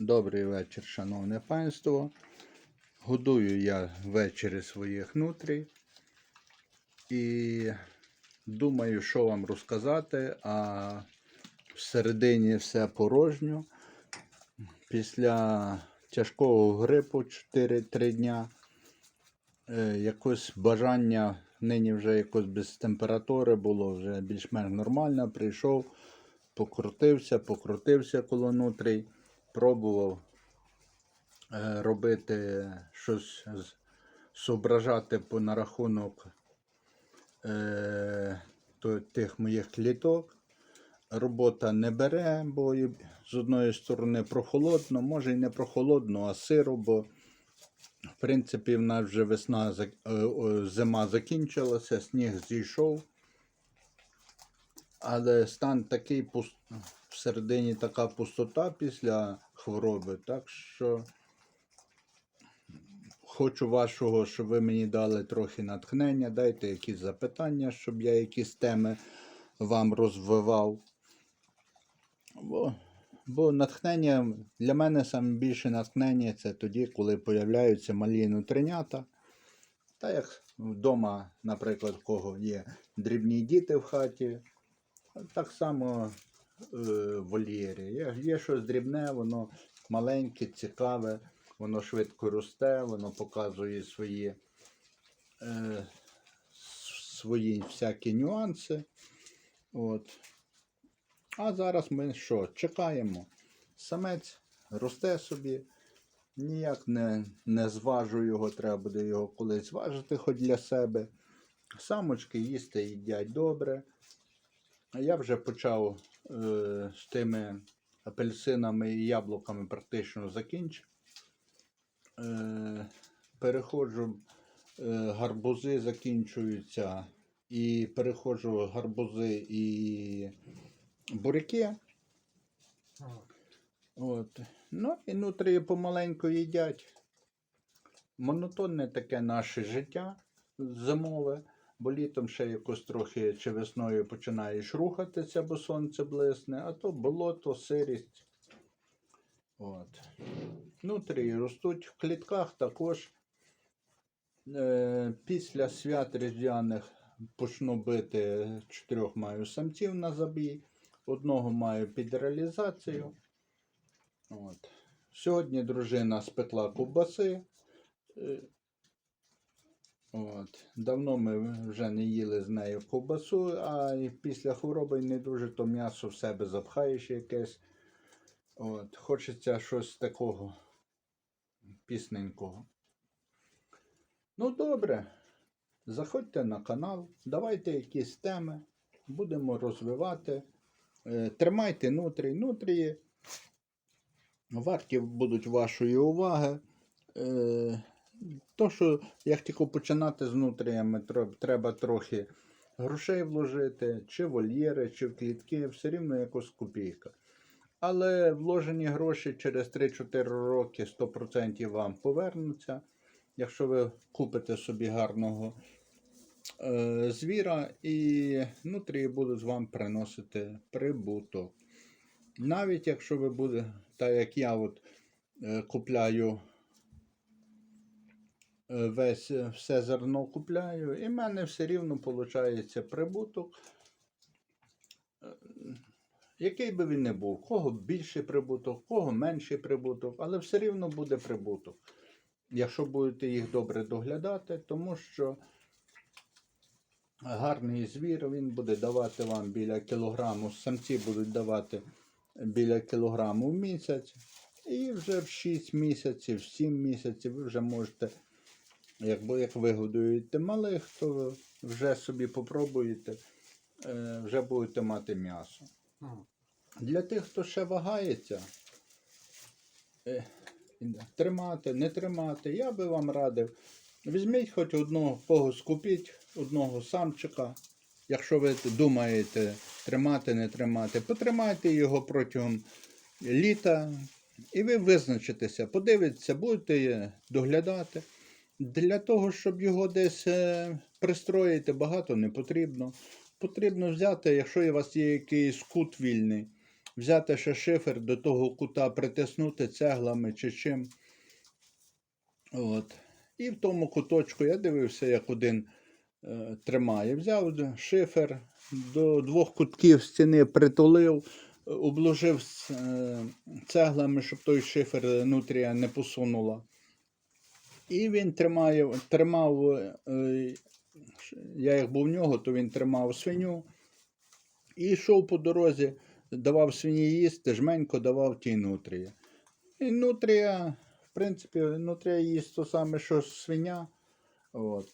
Добрий вечір, шановне панство. Годую я ввечері своїх нутрій. І думаю, що вам розказати, а всередині все порожньо. Після тяжкого грипу 4-3 дня. е, Якось бажання нині вже якось без температури було вже більш-менш нормально. Прийшов, покрутився, покрутився коло нутрій, пробував е, робити щось, зображати по на рахунок е, тих моїх кліток. Робота не бере, бо з одної сторони прохолодно, може і не прохолодно, а сиро, бо в принципі в нас вже весна, е, зима закінчилася, сніг зійшов. Але стан такий пус- всередині така пустота після хвороби, так що хочу вашого, щоб ви мені дали трохи натхнення, дайте якісь запитання, щоб я якісь теми вам розвивав. Бо, бо натхнення для мене саме більше натхнення це тоді, коли появляються малі нутринята. Та як вдома, наприклад, кого є дрібні діти в хаті, так само е, вольєрі. Є щось дрібне, воно маленьке, цікаве, воно швидко росте, воно показує свої, е, свої всякі нюанси. От. А зараз ми що? Чекаємо. Самець росте собі, ніяк не, не зважу його, треба буде його колись зважити хоч для себе. Самочки їсти їдять добре. Я вже почав е, з тими апельсинами і яблуками практично закінчив. Е, переходжу, е, гарбузи закінчуються. І переходжу гарбузи і буряки. От. Ну і нутрії помаленьку їдять. Монотонне таке наше життя зимове, бо літом ще якось трохи чи весною починаєш рухатися, бо сонце блисне, а то болото, сирість. От. Нутрії ростуть в клітках також. Е, після свят різдвяних почну бити чотирьох маю самців на забій. Одного маю під реалізацію. От. Сьогодні дружина спекла ковбаси. Е, От. Давно ми вже не їли з нею ковбасу, а після хвороби не дуже то м'ясо в себе запхаєш якесь. От. Хочеться щось такого пісненького. Ну, добре. Заходьте на канал, давайте якісь теми, будемо розвивати. Е, Тримайте нутрій. Нутрії варті будуть вашої уваги. То, що як тільки починати з нутріями, треба трохи грошей вложити, чи вольєри, чи в клітки, все рівно якось копійка. Але вложені гроші через 3-4 роки 100% вам повернуться. Якщо ви купите собі гарного е, звіра, і нутрії будуть вам приносити прибуток. Навіть якщо ви будете, так як я от, е, купляю весь, е, все зерно купляю, і в мене все рівно виходить прибуток. Е, Який би він не був, кого більший прибуток, кого менший прибуток, але все рівно буде прибуток. Якщо будете їх добре доглядати, тому що гарний звір він буде давати вам біля кілограму, самці будуть давати біля кілограму в місяць. І вже в 6 місяців, в 7 місяців ви вже можете, якби як ви годуєте малих, то вже собі попробуєте, е, вже будете мати м'ясо. Для тих, хто ще вагається, е, тримати, не тримати, я би вам радив. Візьміть хоч одного кого скупіть, одного самчика. Якщо ви думаєте тримати, не тримати, потримайте його протягом літа, і ви визначитеся, подивитеся, будете доглядати. Для того, щоб його десь е, пристроїти, багато не потрібно. Потрібно взяти, якщо у вас є якийсь кут вільний, взяти ще шифер, до того кута притиснути цеглами чи чим. От. І в тому куточку я дивився, як один е, тримає. Взяв шифер, до двох кутків стіни притулив, обложив е, цеглами, щоб той шифер е, нутрія не посунула. І він тримає, тримав, е, я як був в нього, то він тримав свиню і йшов по дорозі, давав свині їсти, жменько давав тій нутрії. І нутрія, в принципі, нутрія їсть то саме, що свиня. От.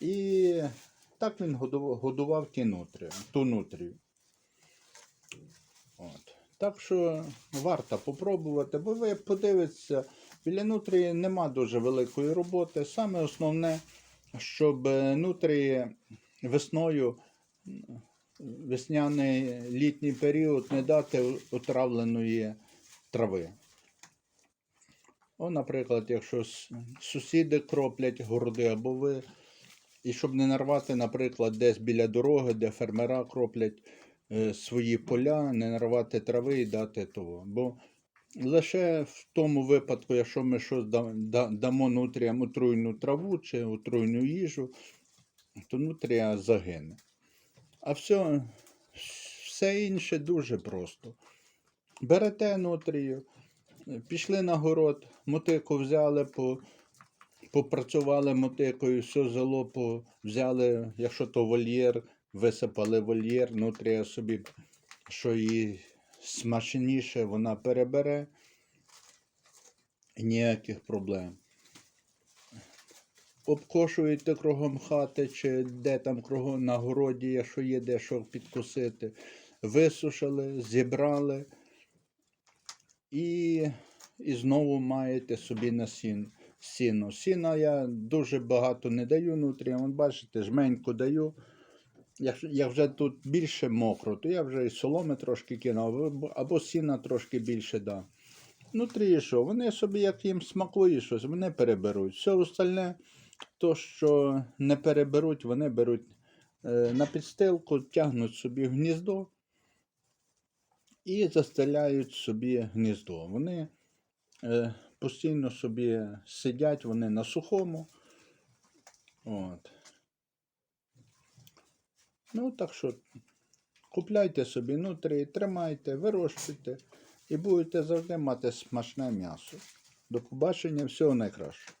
І так він годував, ті нутрію, ту нутрію. От. Так що варто попробувати, бо ви подивитеся, біля нутрії нема дуже великої роботи. Саме основне, щоб е, нутрії весною, весняний літній період не дати отравленої трави. О, наприклад, якщо сусіди кроплять городи або ви, і щоб не нарвати, наприклад, десь біля дороги, де фермера кроплять е, свої поля, не нарвати трави і дати того. Бо лише в тому випадку, якщо ми щось да- да- дамо нутріям отруйну траву чи отруйну їжу, то нутрія загине. А все, все інше дуже просто. Берете нутрію, пішли на город, мотику взяли, по, попрацювали мотикою, все зело, по, взяли, якщо то вольєр, висипали вольєр, нутрія собі, що їй смачніше, вона перебере. Ніяких проблем. Обкошуєте кругом хати, чи де там кругом на городі, якщо є де що підкусити. Висушили, зібрали і, і знову маєте собі на сін, сіно. Сіна я дуже багато не даю. От бачите, жменьку даю. Як, як вже тут більше мокро, то я вже і соломи трошки кинув, або, сіна трошки більше дам. Нутрі що, вони собі, як їм смакує щось, вони переберуть. Все остальне, то, що не переберуть, вони беруть е, на підстилку, тягнуть собі гніздо і застеляють собі гніздо. Вони е, постійно собі сидять, вони на сухому. От. Ну, так що купляйте собі нутрі, тримайте, вирощуйте і будете завжди мати смачне м'ясо. До побачення, всього найкращого.